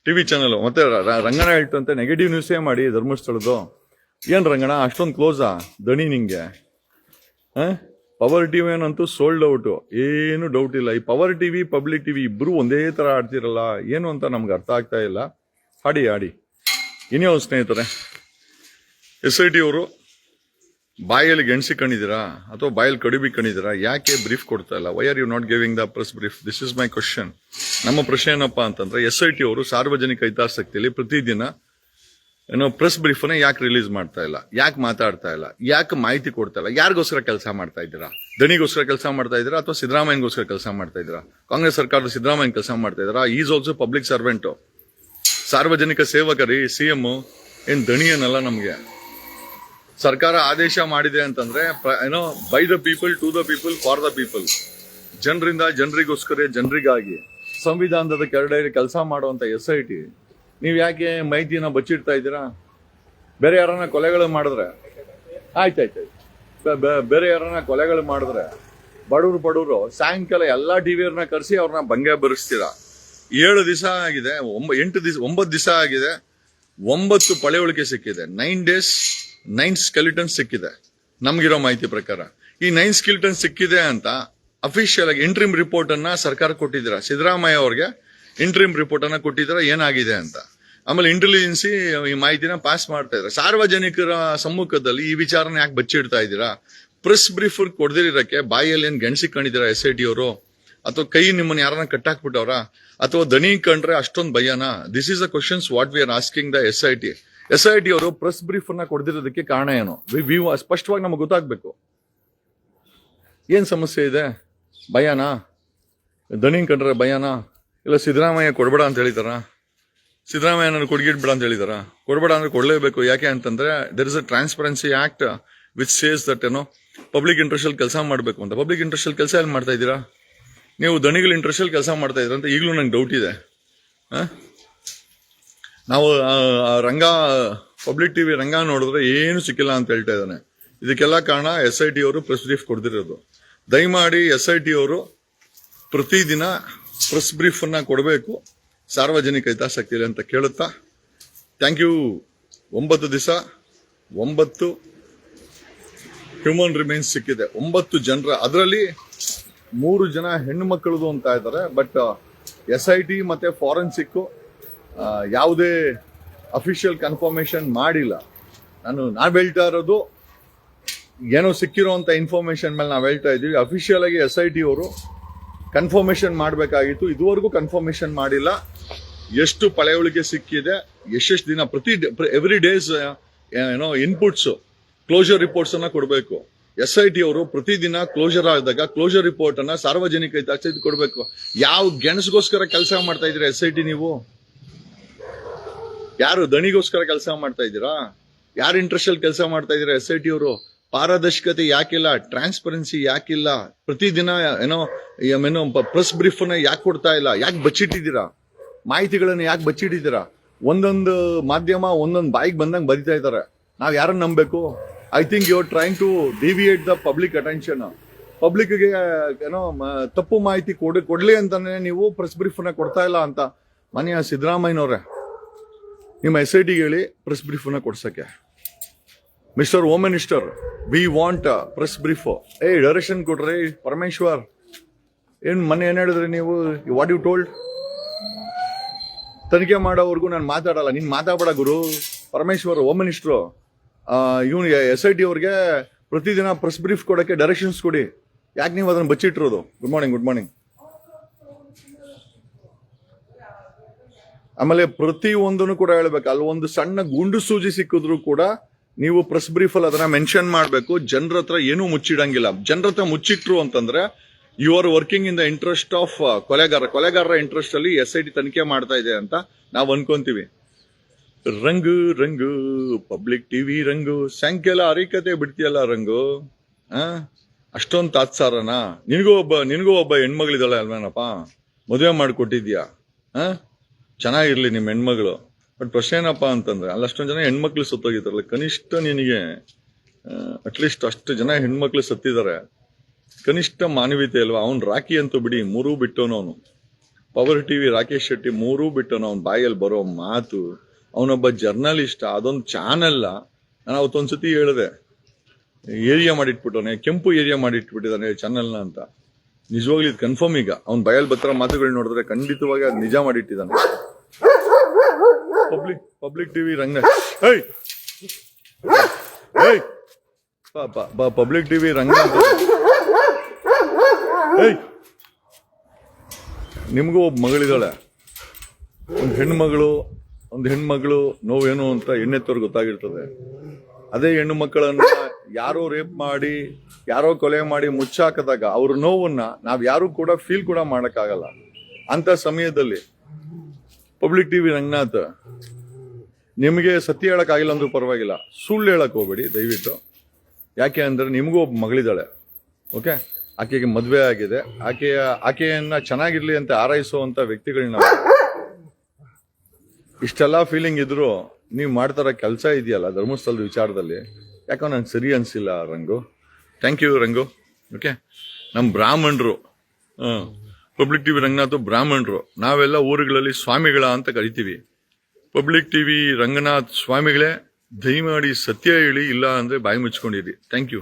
B: ಟಿವಿ ಚಾನೆಲ್, ಮತ್ತೆ ರಂಗಣ ಹೇಳ್ತಂತೆ ನೆಗೆಟಿವ್ ನ್ಯೂಸೇ ಮಾಡಿ ಧರ್ಮಸ್ಥಳದ್ದು. ಏನ್ ರಂಗಣ ಅಷ್ಟೊಂದು ಕ್ಲೋಸಾ ದಣಿ ನಿಂಗೆ. ಪವರ್ ಟಿವಿ ಏನಂತೂ ಸೋಲ್ಡ್ ಔಟ್ ಏನು ಡೌಟ್ ಇಲ್ಲ. ಈ ಪವರ್ ಟಿವಿ ಪಬ್ಲಿಕ್ ಟಿವಿ ಇಬ್ರು ಒಂದೇ ತರ ಆಡ್ತಿರಲ್ಲ. ಏನು ಅಂತ ನಮ್ಗೆ ಅರ್ಥ ಆಗ್ತಾ ಇಲ್ಲ. ಹಾಡಿ ಹಾಡಿ. ಇನ್ಯಾವ ಸ್ನೇಹಿತರೆ? ಎಸ್ ಐ ಟಿ ಅವರು, ಬಾಯಲ್ಲಿ ಗೆಣಸಿ ಕಣಿದಿರಾ ಅಥವಾ ಬಾಯಲ್ಲಿ ಕಡಿಬಿ ಕಣಿದಿರಾ ಯಾಕೆ ಬ್ರೀಫ್ ಕೊಡ್ತಾ ಇಲ್ಲ? Why are you not giving the press brief this is my question ನಮ್ಮ ಪ್ರಶ್ನೆ ಏನಪ್ಪ ಅಂತಂದ್ರೆ, ಎಸ್ ಐ ಟಿ ಅವರು ಸಾರ್ವಜನಿಕ ಹಿತಾಸಕ್ತಿಯಲ್ಲಿ ಪ್ರತಿದಿನ ಏನೋ ಪ್ರೆಸ್ ಬ್ರೀಫನ್ನೇ ಯಾಕೆ ರಿಲೀಸ್ ಮಾಡ್ತಾ ಇಲ್ಲ? ಯಾಕೆ ಮಾತಾಡ್ತಾ ಇಲ್ಲ? ಯಾಕೆ ಮಾಹಿತಿ ಕೊಡ್ತಾ ಇಲ್ಲ? ಯಾರಿಗೋಸ್ಕರ ಕೆಲಸ ಮಾಡ್ತಾ ಇದ್ದೀರಾ? ದಣಿಗೋಸ್ಕರ ಕೆಲಸ ಮಾಡ್ತಾ ಇದ್ದೀರಾ ಅಥವಾ ಸಿದ್ದರಾಮಯ್ಯಗೋಸ್ಕರ ಕೆಲಸ ಮಾಡ್ತಾ ಇದ್ದೀರಾ? ಕಾಂಗ್ರೆಸ್ ಸರ್ಕಾರದ ಸಿದ್ದರಾಮಯ್ಯ ಕೆಲಸ ಮಾಡ್ತಾ ಇದ್ದೀರಾ? ಈಸ್ ಆಲ್ಸೋ ಪಬ್ಲಿಕ್ ಸರ್ವೆಂಟು ಸಾರ್ವಜನಿಕ ಸೇವಕರಿ, ಸಿ ಎಂ, ಏನು ದಣಿ ಏನಲ್ಲ ನಮ್ಗೆ. ಸರ್ಕಾರ ಆದೇಶ ಮಾಡಿದೆ ಅಂತಂದ್ರೆ ಏನೋ by the people to the people for the people ಜನರಿಂದ ಜನರಿಗೋಸ್ಕರ, ಜನರಿಗಾಗಿ ಸಂವಿಧಾನದ ಕೆರಡ ಕೆಲಸ ಮಾಡುವಂತ ಎಸ್ ಐ ಟಿ ನೀವು ಯಾಕೆ ಮೈತಿನ ಬಚ್ಚಿಡ್ತಾ ಇದ್ದೀರಾ? ಬೇರೆ ಯಾರನ್ನ ಕೊಲೆಗಳು ಮಾಡಿದ್ರೆ? ಆಯ್ತಾಯ್ತು ಬೇರೆ ಯಾರನ್ನ ಕೊಲೆಗಳು ಮಾಡಿದ್ರೆ? ಬಡವರು ಬಡವರು, ಸಾಯಂಕಾಲ ಎಲ್ಲಾ ವಿಯರ್ನ ಕರೆಸಿ ಅವ್ರನ್ನ ಬಂಗೆ ಬರೆಸ್ತೀರಾ? ಏಳು ದಿವಸ ಆಗಿದೆ ಎಂಟು ದಿವಸ ಒಂಬತ್ತು ದಿವಸ ಆಗಿದೆ, ಒಂಬತ್ತು ಪಳೆಯುಳಿಕೆ ಸಿಕ್ಕಿದೆ. ನೈನ್ ಡೇಸ್ ನೈನ್ ಸ್ಕೆಲಿಟನ್ ಸಿಕ್ಕಿದೆ. ನಮ್ಗಿರೋ ಮಾಹಿತಿ ಪ್ರಕಾರ. ಈ ನೈನ್ ಸ್ಕೆಲಿಟನ್ ಸಿಕ್ಕಿದೆ ಅಂತ ಅಫಿಷಿಯಲ್ ಆಗಿ ಇಂಟ್ರಿಮ್ ರಿಪೋರ್ಟ್ ಅನ್ನ ಸರ್ಕಾರ ಕೊಟ್ಟಿದ್ದೀರಾ? ಸಿದ್ದರಾಮಯ್ಯ ಅವ್ರಿಗೆ ಇಂಟ್ರಿಮ್ ರಿಪೋರ್ಟ್ ಅನ್ನ ಕೊಟ್ಟಿದ್ದೀರಾ? ಏನಾಗಿದೆ ಅಂತ. ಆಮೇಲೆ ಇಂಟೆಲಿಜೆನ್ಸಿ ಈ ಮಾಹಿತಿನ ಪಾಸ್ ಮಾಡ್ತಾ ಇದ್ದಾರೆ. ಸಾರ್ವಜನಿಕರ ಸಮ್ಮುಖದಲ್ಲಿ ಈ ವಿಚಾರನ ಯಾಕೆ ಬಚ್ಚಿಡ್ತಾ ಇದ್ದೀರಾ? ಪ್ರೆಸ್ ಬ್ರೀಫ್ ಕೊಡ್ದಿರಕ್ಕೆ ಬಾಯಲ್ಲಿ ಏನ್ ಗೆಣಸಿ ಕಂಡಿದ್ದೀರಾ ಎಸ್ ಐ ಟಿ ಅವರು? ಅಥವಾ ಕೈ ನಿಮ್ಮನ್ನ ಯಾರನ್ನ ಕಟ್ಟಾಕ್ಬಿಟ್ಟವ್ರ? ಅಥವಾ ದಣಿ ಕಂಡ್ರೆ ಅಷ್ಟೊಂದು ಭಯನಾ? This is a questions what we are asking the S I T S I T ಅವರು ಪ್ರೆಸ್ ಬ್ರೀಫ್ ಅನ್ನ ಕೊಡ್ದಿರೋದಕ್ಕೆ ಕಾರಣ ಏನು? ಸ್ಪಷ್ಟವಾಗಿ ನಮಗೆ ಗೊತ್ತಾಗ್ಬೇಕು. ಏನ್ ಸಮಸ್ಯೆ ಇದೆ? ಭಯನಾ? ದಣಿ ಕಂಡ್ರೆ ಭಯನಾ? ಇಲ್ಲ ಸಿದ್ದರಾಮಯ್ಯ ಕೊಡಬೇಡ ಅಂತ ಹೇಳಿದಾರ? ಸಿದ್ದರಾಮಯ್ಯನ ಕೊಡ್ಗಿಡ್ಬೇಡ ಅಂತ ಹೇಳಿದಾರ? ಕೊಡಬೇಡ ಅಂದ್ರೆ ಕೊಡಲೇಬೇಕು. ಯಾಕೆ ಅಂತಂದ್ರೆ there is a transparency act which says that ಏನೋ ಪಬ್ಲಿಕ್ ಇಂಟ್ರೆಸ್ಟಲ್ಲಿ ಕೆಲಸ ಮಾಡಬೇಕು ಅಂತ. ಪಬ್ಲಿಕ್ ಇಂಟ್ರೆಸ್ಟ್ ಅಲ್ಲಿ ಕೆಲಸ ಎಲ್ಲಿ ಮಾಡ್ತಾ ಇದ್ದೀರಾ? ನೀವು ದಣಿಗಳ ಇಂಟ್ರೆಸ್ಟಲ್ಲಿ ಕೆಲಸ ಮಾಡ್ತಾ ಇದ್ರ ಅಂತ ಈಗಲೂ ನಂಗೆ ಡೌಟ್ ಇದೆ. ಆ? ನಾವು ರಂಗ, ಪಬ್ಲಿಕ್ ಟಿವಿ ರಂಗ ನೋಡಿದ್ರೆ ಏನು ಸಿಕ್ಕಿಲ್ಲ ಅಂತ ಹೇಳ್ತಾ ಇದ್ದಾನೆ. ಇದಕ್ಕೆಲ್ಲ ಕಾರಣ ಎಸ್ ಐ ಟಿ ಅವರು ಪ್ರೆಸ್ ಬ್ರೀಫ್ ಕೊಡ್ತಿರೋದು ದಯಮಾಡಿ ಎಸ್ ಐ ಟಿ ಅವರು ಪ್ರತಿದಿನ ಪ್ರೆಸ್ ಬ್ರೀಫ್ ಅನ್ನ ಕೊಡಬೇಕು. ಸಾರ್ವಜನಿಕ ಹಿತಾಸಕ್ತಿ ಅಂತ ಕೇಳುತ್ತಾ. ಥ್ಯಾಂಕ್ ಯು ಒಂಬತ್ತು ದಿವಸ, ಒಂಬತ್ತು ಹ್ಯೂಮನ್ ರಿಮೈನ್ಸ್ ಸಿಕ್ಕಿದೆ. ಒಂಬತ್ತು ಜನರ, ಅದರಲ್ಲಿ ಮೂರು ಜನ ಹೆಣ್ಣು ಮಕ್ಕಳದು ಅಂತ ಇದ್ದಾರೆ ಬಟ್ ಎಸ್ ಐ ಟಿ ಮತ್ತೆ ಫಾರೆನ್ಸಿಕ್ ಯಾವುದೇ ಅಫಿಷಿಯಲ್ ಕನ್ಫರ್ಮೇಷನ್ ಮಾಡಿಲ್ಲ. ನಾನು ನಾವು ಹೇಳ್ತಾ ಇರೋದು, ಏನೋ ಸಿಕ್ಕಿರೋಂಥ ಇನ್ಫಾರ್ಮೇಷನ್ ಮೇಲೆ ನಾವು ಹೇಳ್ತಾ ಇದ್ದೀವಿ. ಅಫಿಷಿಯಲ್ ಆಗಿ ಎಸ್ ಐ ಟಿ ಅವರು ಕನ್ಫರ್ಮೇಷನ್ ಮಾಡಬೇಕಾಗಿತ್ತು. ಇದುವರೆಗೂ ಕನ್ಫರ್ಮೇಷನ್ ಮಾಡಿಲ್ಲ. ಎಷ್ಟು ಪಳೆಯುಳಿಕೆ ಸಿಕ್ಕಿದೆ, ಎಷ್ಟೆಷ್ಟು ದಿನ, ಪ್ರತಿ ಎವ್ರಿ ಡೇಸ್ ಏನೋ ಇನ್ಪುಟ್ಸ್ ಕ್ಲೋಜರ್ ರಿಪೋರ್ಟ್ಸ್ ಅನ್ನ ಕೊಡಬೇಕು. ಎಸ್ ಐ ಟಿ ಅವರು ಪ್ರತಿದಿನ ಕ್ಲೋಜರ್ ಆದಾಗ ಕ್ಲೋಜರ್ ರಿಪೋರ್ಟ್ ಅನ್ನ ಸಾರ್ವಜನಿಕ ಹಿತಾಸಕ್ತಿ ಕೊಡಬೇಕು. ಯಾವ ಗೆಣಸ್ಗೋಸ್ಕರ ಕೆಲಸ ಮಾಡ್ತಾ ಇದ್ರೆ ಎಸ್ ಐ ಟಿ ನೀವು? ಯಾರು ದಣಿಗೋಸ್ಕರ ಕೆಲಸ ಮಾಡ್ತಾ ಇದ್ದೀರಾ? ಯಾರು ಇಂಟ್ರೆಸ್ಟ್ ಅಲ್ಲಿ ಕೆಲಸ ಮಾಡ್ತಾ ಇದ್ದೀರಾ ಎಸ್ ಐ ಟಿ ಅವರು? ಪಾರದರ್ಶಕತೆ ಯಾಕಿಲ್ಲ? ಟ್ರಾನ್ಸ್ಪರೆನ್ಸಿ ಯಾಕಿಲ್ಲ? ಪ್ರತಿದಿನ ಏನೋ ಏನೋ ಪ್ರೆಸ್ ಬ್ರೀಫ್ ಅನ್ನ ಯಾಕೆ ಕೊಡ್ತಾ ಇಲ್ಲ? ಯಾಕೆ ಬಚ್ಚಿಟ್ಟಿದ್ದೀರಾ? ಮಾಹಿತಿಗಳನ್ನ ಯಾಕೆ ಬಚ್ಚಿಟ್ಟಿದ್ದೀರಾ? ಒಂದೊಂದು ಮಾಧ್ಯಮ ಒಂದೊಂದು ಬಾಯಿಗೆ ಬಂದಂಗೆ ಬರಿತಾ ಇದ್ದಾರೆ. ನಾವ್ ಯಾರನ್ನ ನಂಬಬೇಕು? I think you are trying to deviate the public attention ಪಬ್ಲಿಕ್ಗೆ ಏನೋ ತಪ್ಪು ಮಾಹಿತಿ ಕೊಡ, ಕೊಡ್ಲಿ ಅಂತಾನೆ ನೀವು ಪ್ರೆಸ್ ಬ್ರೀಫ್ ಕೊಡ್ತಾ ಇಲ್ಲ ಅಂತ. ಮನೆಯ ಸಿದ್ದರಾಮಯ್ಯನವ್ರೆ ನಿಮ್ಮ ಎಸ್ ಐ ಟಿಗೆ ಹೇಳಿ ಪ್ರೆಸ್ ಬ್ರೀಫನ್ನ ಕೊಡ್ಸೋಕ್ಕೆ. Mister home minister we want press brief a direction ಕೊಡ್ರಿ, ಪರಮೇಶ್ವರ್. ಏನು ಮೊನ್ನೆ ಏನು ಹೇಳಿದ್ರಿ ನೀವು? ವಾಟ್ ಯು ಟೋಲ್ಡ್ ತನಿಖೆ ಮಾಡೋವರೆಗೂ ನಾನು ಮಾತಾಡಲ್ಲ. ನೀನು ಮಾತಾಡಬೇಡ ಗುರು. ಪರಮೇಶ್ವರ್ ಹೋಮ್ ಮಿನಿಸ್ಟ್ರು ಇವನು ಎಸ್ ಐ ಟಿ ಅವ್ರಿಗೆ ಪ್ರತಿದಿನ ಪ್ರೆಸ್ ಬ್ರೀಫ್ ಕೊಡೋಕ್ಕೆ ಡೈರೆಕ್ಷನ್ಸ್ ಕೊಡಿ. ಯಾಕೆ ನೀವು ಅದನ್ನು ಬಚ್ಚಿಟ್ಟಿರೋದು? ಗುಡ್ ಮಾರ್ನಿಂಗ್ ಗುಡ್ ಮಾರ್ನಿಂಗ್ ಆಮೇಲೆ ಪ್ರತಿ ಒಂದನ್ನು ಕೂಡ ಹೇಳ್ಬೇಕು. ಅಲ್ಲಿ ಒಂದು ಸಣ್ಣ ಗುಂಡು ಸೂಜಿ ಸಿಕ್ಕಿದ್ರು ಕೂಡ ನೀವು ಪ್ರೆಸ್ ಬ್ರೀಫ್ ಅಲ್ಲಿ ಅದನ್ನ ಮೆನ್ಷನ್ ಮಾಡಬೇಕು. ಜನರ ಹತ್ರ ಏನೂ ಮುಚ್ಚಿಡಂಗಿಲ್ಲ. ಜನರ ಹತ್ರ ಮುಚ್ಚಿಟ್ರು ಅಂತಂದ್ರೆ you are working in the interest of ಕೊಲೆಗಾರ, ಕೊಲೆಗಾರರ ಇಂಟ್ರೆಸ್ಟ್ ಅಲ್ಲಿ ಎಸ್ ಐ ಟಿ ತನಿಖೆ ಮಾಡ್ತಾ ಇದೆ ಅಂತ ನಾವು ಅನ್ಕೊಂತೀವಿ. ರಂಗು ರಂಗು ಪಬ್ಲಿಕ್ ಟಿವಿ ರಂಗು ಸಾಯಂಕಾಲ ಅರಿಕತೆ ಬಿಡ್ತೀಯಲ್ಲ ರಂಗು. ಆ? ಅಷ್ಟೊಂದು ತಾತ್ಸಾರನಾ? ನಿನಗೂ ಒಬ್ಬ ನಿನಗೂ ಒಬ್ಬ ಹೆಣ್ಮಗಳಿದ್ದಾಳೆ ಅಲ್ವೇನಪ್ಪ? ಮದುವೆ ಮಾಡಿಕೊಟ್ಟಿದ್ಯಾ? ಆ? ಚೆನ್ನಾಗಿರ್ಲಿ ನಿಮ್ಮ ಹೆಣ್ಮಗಳು. ಬಟ್ ಪ್ರಶ್ನೆ ಏನಪ್ಪ ಅಂತಂದ್ರೆ ಅಲ್ಲಿ ಅಷ್ಟೊಂದು ಜನ ಹೆಣ್ಮಕ್ಳು ಸತ್ತೋಗಿದ್ದಾರಲ್ಲ ಕನಿಷ್ಠ ನಿನಗೆ ಅಟ್ಲೀಸ್ಟ್ ಅಷ್ಟು ಜನ ಹೆಣ್ಮಕ್ಳು ಸತ್ತಿದ್ದಾರೆ. ಕನಿಷ್ಠ ಮಾನವೀಯತೆ ಅಲ್ವಾ? ಅವ್ನ್ ರಾಕಿ ಅಂತೂ ಬಿಡಿ, ಮೂರೂ ಬಿಟ್ಟವನು ಅವನು. ಪವರ್ ಟಿವಿ ರಾಕೇಶ್ ಶೆಟ್ಟಿ ಮೂರೂ ಬಿಟ್ಟವನು ಅವ್ನ ಬಾಯಲ್ಲಿ ಬರೋ ಮಾತು. ಅವನೊಬ್ಬ ಜರ್ನಲಿಸ್ಟ್, ಅದೊಂದು ಚಾನೆಲ್ ನಾನು ಅವತ್ತೊಂದ್ಸತಿ ಹೇಳಿದೆ, ಏರಿಯಾ ಮಾಡಿಟ್ಬಿಟ್ಟವನೆ, ಕೆಂಪು ಏರಿಯಾ ಮಾಡಿಟ್ಬಿಟ್ಟಿದ್ದಾನೆ ಚಾನೆಲ್ನ ಅಂತ. ನಿಜವಾಗ್ಲೂ ಇದು ಕನ್ಫರ್ಮ್ ಈಗ. ಅವ್ನ ಬಯಲ್ ಬತ್ತರ ಮಾತುಗಳು ನೋಡಿದ್ರೆ ಖಂಡಿತವಾಗಿ ಅದು ನಿಜ ಮಾಡಿಟ್ಟಿದ್ದಾನೆ. ಪಬ್ಲಿಕ್ ಪಬ್ಲಿಕ್ ಟಿವಿ ರಂಗ ಏಯ್! ಬಾ ಪಬ್ಲಿಕ್ ಟಿವಿ ರಂಗ ಏಯ್! ನಿಮಗೂ ಒಬ್ಬ ಮಗಳಿದ್ದಾಳೆ. ಒಂದು ಹೆಣ್ಮಗಳು ಒಂದು ಹೆಣ್ಮಗಳು ನೋವೇನು ಅಂತ ಎಣ್ಣೆತ್ತವ್ರಿಗೆ ಗೊತ್ತಾಗಿರ್ತದೆ. ಅದೇ ಹೆಣ್ಣು ಮಕ್ಕಳನ್ನ ಯಾರೋ ರೇಪ್ ಮಾಡಿ, ಯಾರೋ ಕೊಲೆ ಮಾಡಿ ಮುಚ್ಚಾಕದಾಗ ಅವ್ರ ನೋವನ್ನ ನಾವು ಯಾರು ಕೂಡ ಫೀಲ್ ಕೂಡ ಮಾಡೋಕ್ಕಾಗಲ್ಲ. ಅಂತ ಸಮಯದಲ್ಲಿ ಪಬ್ಲಿಕ್ ಟಿವಿ ರಂಗನಾಥ್, ನಿಮಗೆ ಸತ್ಯ ಹೇಳೋಕ್ಕಾಗಿಲ್ಲ ಅಂದ್ರೂ ಪರವಾಗಿಲ್ಲ. ಸುಳ್ಳು ಹೇಳಕ್ಕೆ ಹೋಗ್ಬೇಡಿ, ದಯವಿಟ್ಟು. ಯಾಕೆ ಅಂದರೆ ನಿಮಗೂ ಒಬ್ಬ ಮಗಳಿದ್ದಾಳೆ. ಓಕೆ ಆಕೆಗೆ ಮದುವೆ ಆಗಿದೆ. ಆಕೆಯ, ಆಕೆಯನ್ನ ಚೆನ್ನಾಗಿರ್ಲಿ ಅಂತ ಆರೈಸುವಂಥ ವ್ಯಕ್ತಿಗಳನ್ನ ಇಷ್ಟೆಲ್ಲ ಫೀಲಿಂಗ್ ಇದ್ರು ನೀವು ಮಾಡ್ತಾರ ಕೆಲಸ ಇದೆಯಲ್ಲ ಧರ್ಮಸ್ಥಳದ ವಿಚಾರದಲ್ಲಿ. ಯಾಕೋ ನಂಗೆ ಸರಿ ಅನಿಸಿಲ್ಲ Rangu. Thank you Rangu. Okay ನಮ್ಮ ಬ್ರಾಹ್ಮಣರು ಪಬ್ಲಿಕ್ ಟಿ ವಿ ರಂಗನಾಥ್ ಬ್ರಾಹ್ಮಣರು, ನಾವೆಲ್ಲ ಊರುಗಳಲ್ಲಿ ಸ್ವಾಮಿಗಳ ಅಂತ ಕರಿತೀವಿ. ಪಬ್ಲಿಕ್ ಟಿವಿ ರಂಗನಾಥ್ ಸ್ವಾಮಿಗಳೇ, ದಯಮಾಡಿ ಸತ್ಯ ಹೇಳಿ ಇಲ್ಲ ಅಂದರೆ ಬಾಯಿ ಮುಚ್ಕೊಂಡಿರಿ. Thank you